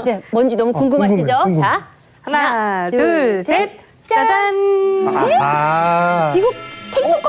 이제 뭔지 너무 궁금하시죠? 궁금해, 궁금해. 자, 하나, 둘, 둘, 셋, 셋, 짜잔! 아, 이거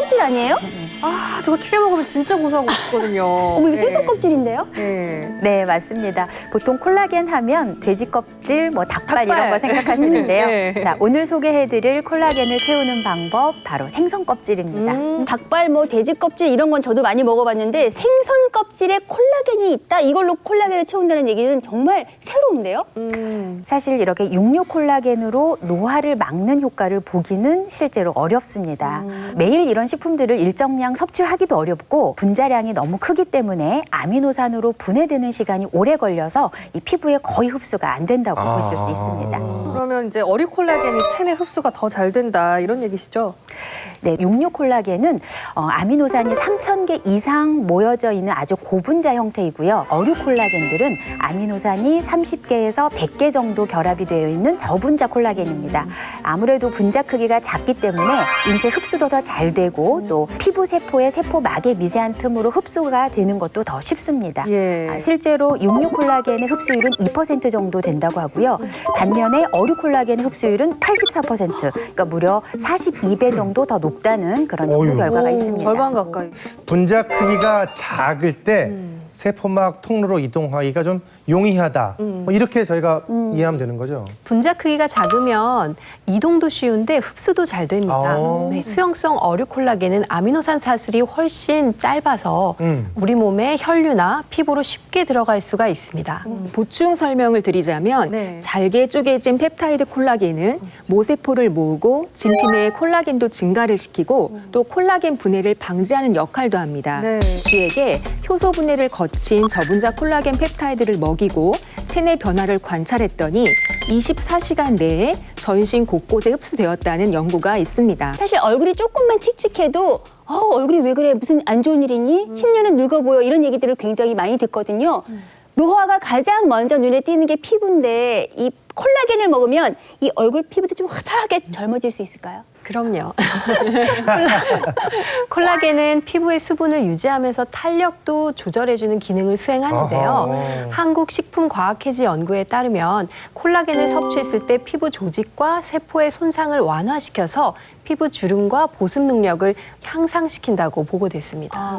껍질 아니에요? 아, 저거 튀겨 먹으면 진짜 고소하고 맛있거든요. 어머, 이거 생선 껍질인데요? 네. 네, 맞습니다. 보통 콜라겐 하면 돼지 껍질, 뭐 닭발, 이런 거 닭발. 생각하시는데요. 네. 자, 오늘 소개해드릴 콜라겐을 채우는 방법 바로 생선 껍질입니다. 음, 닭발, 뭐 돼지 껍질 이런 건 저도 많이 먹어봤는데 생선 껍질에 콜라겐이 있다. 이걸로 콜라겐을 채운다는 얘기는 정말 새로운데요? 음. 사실 이렇게 육류 콜라겐으로 노화를 막는 효과를 보기는 실제로 어렵습니다. 매일 이런 식 품들을 일정량 섭취하기도 어렵고 분자량이 너무 크기 때문에 아미노산으로 분해되는 시간이 오래 걸려서 이 피부에 거의 흡수가 안 된다고 아. 보실 수 있습니다. 그러면 이제 어리 콜라겐이 체내 흡수가 더 잘 된다 이런 얘기시죠? 네, 육류 콜라겐은 어, 아미노산이 3,000개 이상 모여져 있는 아주 고분자 형태이고요. 어류 콜라겐들은 아미노산이 30개에서 100개 정도 결합이 되어 있는 저분자 콜라겐입니다. 아무래도 분자 크기가 작기 때문에 인체 흡수도 더 잘 되고 또 피부 세포의 세포막의 미세한 틈으로 흡수가 되는 것도 더 쉽습니다. 예. 아, 실제로 육류 콜라겐의 흡수율은 2% 정도 된다고 하고요. 반면에 어류 콜라겐의 흡수율은 84%, 그러니까 무려 42배 정도 더 높 다는 그런 연구. 결과가 오, 있습니다. 절반 가까이. 분자 크기가 작을 때 음. 세포막 통로로 이동하기가 좀 용이하다. 음. 뭐 이렇게 저희가 이해하면 되는 거죠. 분자 크기가 작으면 이동도 쉬운데 흡수도 잘 됩니다. 아. 네, 수용성 어류 콜라겐은 아미노산 사슬이 훨씬 짧아서 음. 우리 몸에 혈류나 피부로 쉽게 들어갈 수가 있습니다. 보충 설명을 드리자면 네. 잘게 쪼개진 펩타이드 콜라겐은 모세포를 모으고 진피 내의 콜라겐도 증가를 시키고 또 콜라겐 분해를 방지하는 역할도 합니다. 네. 쥐에게 효소 분해를 거친 저분자 콜라겐 펩타이드를 먹이고 체내 변화를 관찰했더니 24시간 내에 전신 곳곳에 흡수되었다는 연구가 있습니다. 사실 얼굴이 조금만 칙칙해도 어, 얼굴이 왜 그래? 무슨 안 좋은 일 있니? 10년은 늙어 보여. 이런 얘기들을 굉장히 많이 듣거든요. 노화가 가장 먼저 눈에 띄는 게 피부인데 이 콜라겐을 먹으면 이 얼굴 피부도 좀 화사하게 젊어질 수 있을까요? 그럼요. 콜라겐은 피부의 수분을 유지하면서 탄력도 조절해주는 기능을 수행하는데요. 한국식품과학회지 연구에 따르면 콜라겐을 섭취했을 때 피부 조직과 세포의 손상을 완화시켜서 피부 주름과 보습 능력을 향상시킨다고 보고됐습니다.